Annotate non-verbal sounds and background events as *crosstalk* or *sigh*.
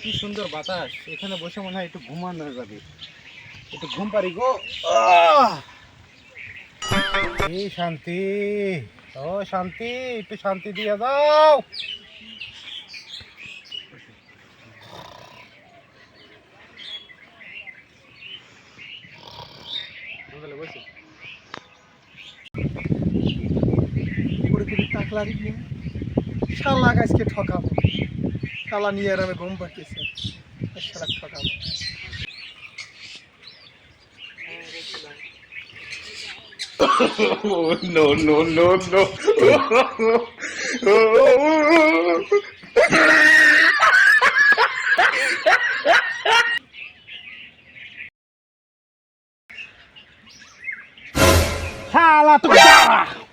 কি সুন্দর বাতাস। এখানে বসে মনে হয় একটু ঘুমানো যাবে। একটু ঘুম পারি গো। শান্তি, ও শান্তি, একটু শান্তি দিয়ে দাও। শালা গাছকে ঠকাবো। শালা নিয়ে আর আমি ঘুম পাচ্ছি ঠকাবো। oh, *laughs* no, no, no, no. Fala, tu cara!